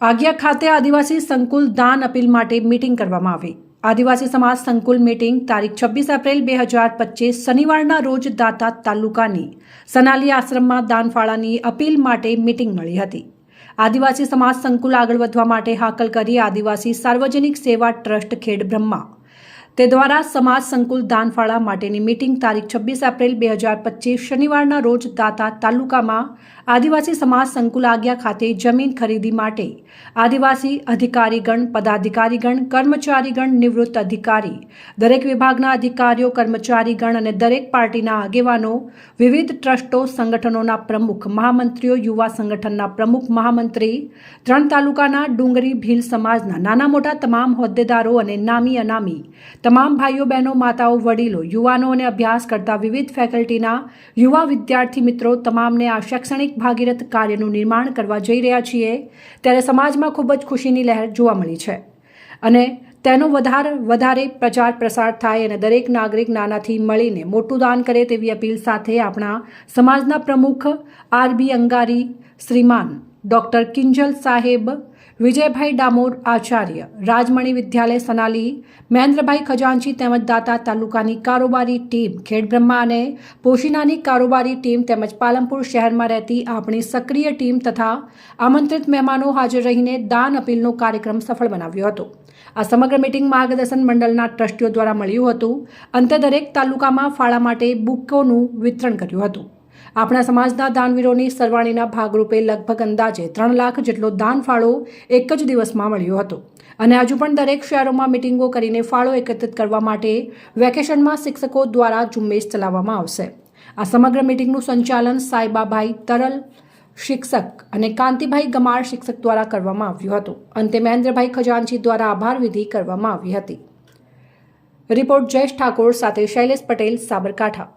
આગિયા ખાતે આદિવાસી સંકુલ દાન અપીલ માટે મીટિંગ કરવામાં આવી. આદિવાસી સમાજ સંકુલ મીટિંગ તારીખ છવ્વીસ એપ્રિલ બે હજાર પચીસ શનિવારના રોજ દાતા તાલુકાની સનાલી આશ્રમમાં દાનફાળાની અપીલ માટે મીટિંગ મળી હતી. આદિવાસી સમાજ સંકુલ આગળ વધવા માટે હાકલ કરી આદિવાસી સાર્વજનિક સેવા ટ્રસ્ટ ખેડ બ્રહ્મા તે દ્વારા સમાજ સંકુલ દાનફાળા માટેની મીટિંગ તારીખ છવ્વીસ એપ્રિલ બે હજાર પચીસ શનિવારના રોજ દાતા તાલુકામાં આદિવાસી સમાજ સંકુલ આગ્યા ખાતે જમીન ખરીદી માટે આદિવાસી અધિકારીગણ, પદાધિકારીગણ, કર્મચારીગણ, નિવૃત્ત અધિકારી, દરેક વિભાગના અધિકારીઓ, કર્મચારીગણ અને દરેક પાર્ટીના આગેવાનો, વિવિધ ટ્રસ્ટો, સંગઠનોના પ્રમુખ, મહામંત્રીઓ, યુવા સંગઠનના પ્રમુખ, મહામંત્રી, ત્રણ તાલુકાના ડુંગરી ભીલ સમાજના નાના મોટા તમામ હોદ્દેદારો અને નામી અનામી તમામ ભાઈઓ, બહેનો, માતાઓ, વડીલો, યુવાનો અને અભ્યાસ કરતા વિવિધ ફેકલ્ટીના યુવા વિદ્યાર્થી મિત્રો તમામને આ શૈક્ષણિક ભાગીરથ કાર્યનું નિર્માણ કરવા જઈ રહ્યા છીએ. ત્યારે સમાજમાં ખૂબ જ ખુશીની લહેર જોવા મળી છે. અને તેનો વધારે વધારે પ્રચાર પ્રસાર થાય અને દરેક નાગરિક નાનાથી મળીને મોટું દાન કરે તેવી અપીલ સાથે આપણા સમાજના પ્રમુખ આરબી અંગારી શ્રીમાન ડૉક્ટર કિંજલ સાહેબ, વિજયભાઈ ડામોર આચાર્ય, રાજમણી વિદ્યાલય સનાલી, મહેન્દ્રભાઈ ખજાનચી તેમજ દાતા તાલુકાની કારોબારી ટીમ ખેડબ્રહ્મા અને પોશીનાની કારોબારી ટીમ તેમજ પાલનપુર શહેરમાં રહેતી આપણી સક્રિય ટીમ તથા આમંત્રિત મહેમાનો હાજર રહીને દાન અપીલનો કાર્યક્રમ સફળ બનાવ્યો હતો. આ સમગ્ર મિટિંગ માર્ગદર્શન મંડળના ટ્રસ્ટીઓ દ્વારા મળ્યું હતું. અંતે દરેક તાલુકામાં ફાળા માટે બુકોનું વિતરણ કર્યું હતું. આપણા સમાજના દાનવીરોની સરવાણીના ભાગરૂપે લગભગ અંદાજે ત્રણ લાખ જેટલો દાન ફાળો એક જ દિવસમાં મળ્યો હતો. અને હજુ પણ દરેક શહેરોમાં મિટિંગો કરીને ફાળો એકત્રિત કરવા માટે વેકેશનમાં શિક્ષકો દ્વારા ઝુંબેશ ચલાવવામાં આવશે. આ સમગ્ર મિટિંગનું સંચાલન સાયબાભાઈ તરલ શિક્ષક અને કાંતિભાઈ ગમાર શિક્ષક દ્વારા કરવામાં આવ્યું હતું. અંતે મહેન્દ્રભાઈ ખજાનજી દ્વારા આભાર વિધિ કરવામાં આવી હતી. રિપોર્ટ જયેશ ઠાકોર સાથે શૈલેષ પટેલ, સાબરકાંઠા.